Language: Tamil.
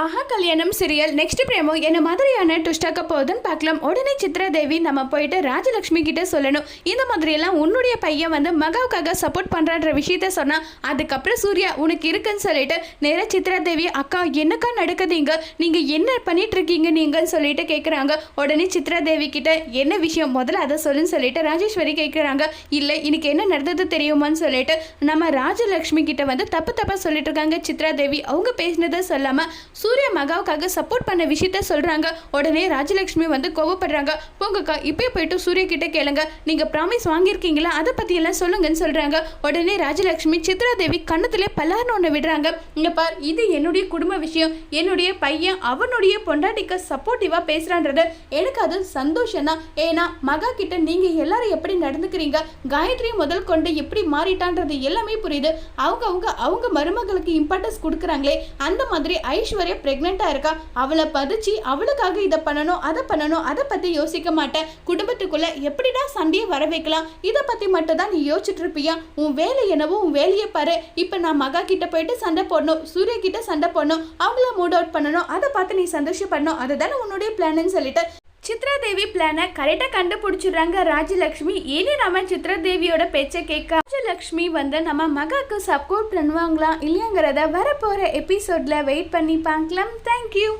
ஆஹா கல்யாணம் சீரியல் நெக்ஸ்ட் பிரேமோ என்ன மாதிரியான ட்விஸ்டாக்க போகுதுன்னு பார்க்கலாம். உடனே சித்ராதேவி நம்ம போயிட்டு ராஜலக்ஷ்மி கிட்ட சொல்லணும். இந்த மாதிரியெல்லாம் உன்னுடைய பையன் வந்து மகாவுக்காக சப்போர்ட் பண்ணுறான்ற விஷயத்த சொன்னால் அதுக்கப்புறம் சூர்யா உனக்கு இருக்குன்னு சொல்லிட்டு நேராக சித்ராதேவி அக்கா என்னக்கா நடக்குதுங்க நீங்கள் என்ன பண்ணிட்டு இருக்கீங்க நீங்கன்னு சொல்லிட்டு கேட்குறாங்க உடனே சித்ராதேவி கிட்ட என்ன விஷயம்? முதல்ல அதை சொல்லுன்னு சொல்லிட்டு ராஜேஸ்வரி கேட்குறாங்க இல்லை இன்னைக்கு என்ன நடந்தது தெரியுமான்னு சொல்லிட்டு நம்ம ராஜலக்ஷ்மி கிட்ட வந்து தப்பு தப்பாக சொல்லிட்டு இருக்காங்க சித்ரா தேவி அவங்க பேசினதை சொல்லாமல் சூர்யா மகாவுக்காக சப்போர்ட் பண்ண விஷயத்த சொல்றாங்க. உடனே ராஜலட்சுமி வந்து கோவப்படுறாங்க. போங்கக்கா இப்பயே போயிட்டு சூர்யா கிட்ட கேளுங்க. நீங்க ப்ராமிஸ் வாங்கியிருக்கீங்களா? அதை பத்தி எல்லாம் சொல்லுங்கன்னு சொல்றாங்க. உடனே ராஜலட்சுமி சித்ரா தேவி கண்ணத்துல பல்லார்னு ஒன்று விடுறாங்க. இங்க பார் இது என்னுடைய குடும்ப விஷயம். என்னுடைய பையன் அவனுடைய பொண்டாட்டிக்கு சப்போர்ட்டிவா பேசுறான்றது எனக்கு அது சந்தோஷம் தான் ஏன்னா மகா கிட்ட நீங்க எல்லாரும் எப்படி நடந்துக்கிறீங்க? காயத்ரி முதல் கொண்டு எப்படி மாறிட்டான்றது எல்லாமே புரியுது. அவங்க அவங்க அவங்க மருமகளுக்கு இம்பார்ட்டன்ஸ் கொடுக்குறாங்களே. அந்த மாதிரி ஐஸ்வர்யா ப்ரெக்னெண்ட்டாக இருக்கா? அவளை பதிச்சு அவளுக்காக இதை பண்ணணும் அதை பண்ணணும் அதை பற்றி யோசிக்க மாட்டேன். குடும்பத்துக்குள்ளே எப்படிடா சண்டையை வர வைக்கலாம்? இதை பற்றி மட்டும் தான் நீ யோசிச்சுட்டு இருப்பியா? உன் வேலை என்னவோ உன் வேலையை பாரு. இப்போ நான் மகா கிட்ட போயிட்டு சண்டை போடணும் சூர்யா கிட்ட சண்டை போடணும் அவங்கள மூட் அவுட் பண்ணணும் அதை பார்த்து நீ சந்தோஷப்படணும். அதுதானே உன்னுடைய பிளான்னு சொல்லிட்டு சித்ரா தேவி பிளானை கரெக்டாக கண்டுபிடிச்சிடுறாங்க ராஜலக்ஷ்மி. இனி நம்ம சித்ராதேவியோட பேச்சை கேட்க ராஜலக்ஷ்மி வந்து நம்ம மகாக்கு சப்போர்ட் பண்ணுவாங்களா இல்லையாங்கிறத வரப்போகிற எபிசோட்ல வெயிட் பண்ணி பார்க்கலாம். தேங்க்யூ